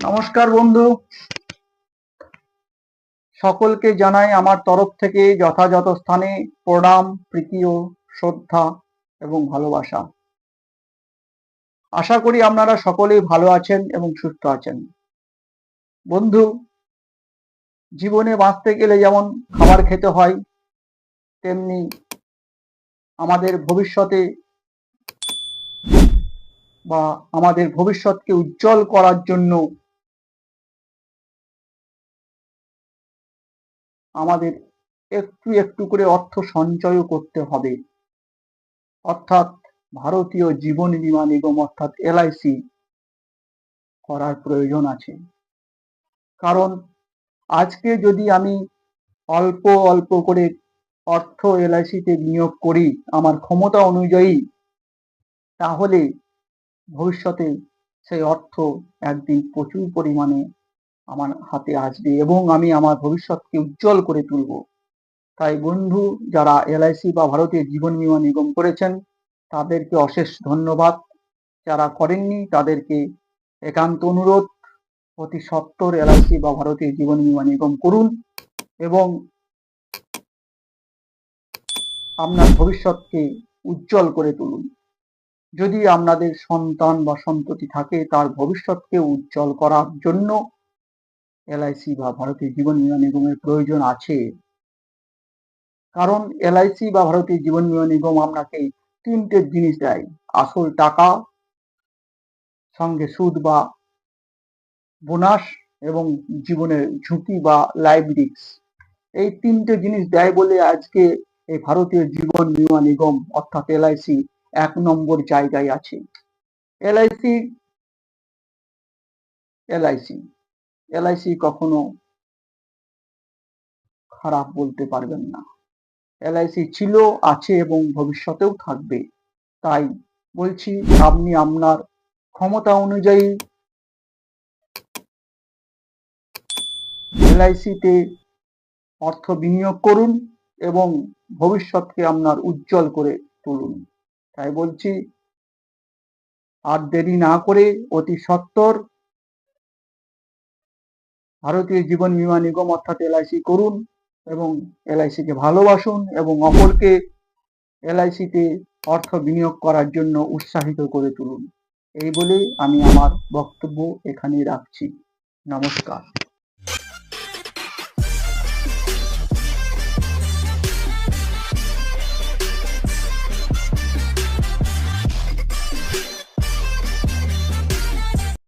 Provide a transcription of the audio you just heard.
নমস্কার বন্ধু। সকলকে জানাই আমার তরফ থেকে যথাযথ স্থানে প্রণাম, প্রীতি ও শ্রদ্ধা এবং ভালোবাসা। আশা করি আপনারা সকলেই ভালো আছেন এবং সুস্থ আছেন। বন্ধু, জীবনে বাঁচতে গেলে যেমন খাবার খেতে হয়, তেমনি আমাদের ভবিষ্যতে বা আমাদের ভবিষ্যৎকে উজ্জ্বল করার জন্য আমাদের একটু একটু করে অর্থ সঞ্চয় করতে হবে। অর্থাৎ ভারতীয় জীবন বীমা নিগম অর্থাৎ এলআইসি করার প্রয়োজন আছে। কারণ আজকে যদি আমি অল্প অল্প করে অর্থ এলআইসিতে নিয়োগ করি আমার ক্ষমতা অনুযায়ী, তাহলে ভবিষ্যতে সেই অর্থ একদিন প্রচুর পরিমাণে আমার হাতে আসবে এবং আমি আমার ভবিষ্যৎকে উজ্জ্বল করে তুলব। তাই বন্ধু, যারা এলআইসি বা ভারতীয় জীবন বীমা নিগম করেছেন, তাদেরকে অশেষ ধন্যবাদ। যারা করেননি, তাদেরকে একান্ত অনুরোধ, অতি সত্তর এলআইসি বা ভারতীয় জীবন বীমা নিগম করুন এবং আপনার ভবিষ্যৎকে উজ্জ্বল করে তুলুন। যদি আপনাদের সন্তান বা সন্ততি থাকে, তার ভবিষ্যৎকে উজ্জ্বল করার জন্য এলআইসি বা ভারতীয় জীবন বীমা নিগমের প্রয়োজন আছে। কারণ এলআইসি বা ভারতীয় জীবন বীমা নিগম আপনাকে তিনটে জিনিস দেয়, আসল টাকা, সঙ্গে সুদ বা বোনাস এবং জীবনের ঝুঁকি বা লাইফ রিস্ক এই তিনটে জিনিস দেয় বলে আজকে এই ভারতীয় জীবন বীমা নিগম অর্থাৎ এলআইসি এক নম্বর জায়গায় আছে। এলআইসি এলআইসি এলআইসি কখনো খারাপ বলতে পারবেন না। এলআইসি ছিল, আছে এবং ভবিষ্যতেও থাকবে। তাই বলছি, আপনি আপনার ক্ষমতা অনুযায়ী এলআইসিতে অর্থ বিনিয়োগ করুন এবং ভবিষ্যৎকে আপনার উজ্জ্বল করে তুলুন। তাই বলছি, আর দেরি না করে অতি সত্বর ভারতীয় জীবন বীমা নিগম অর্থাৎ এলআইসি করুন এবং এলআইসিকে ভালোবাসুন এবং অপরকে এলআইসিতে অর্থ বিনিয়োগ করার জন্য উৎসাহিত করে তুলুন। এই বলেই আমি আমার বক্তব্য এখানে রাখছি। নমস্কার।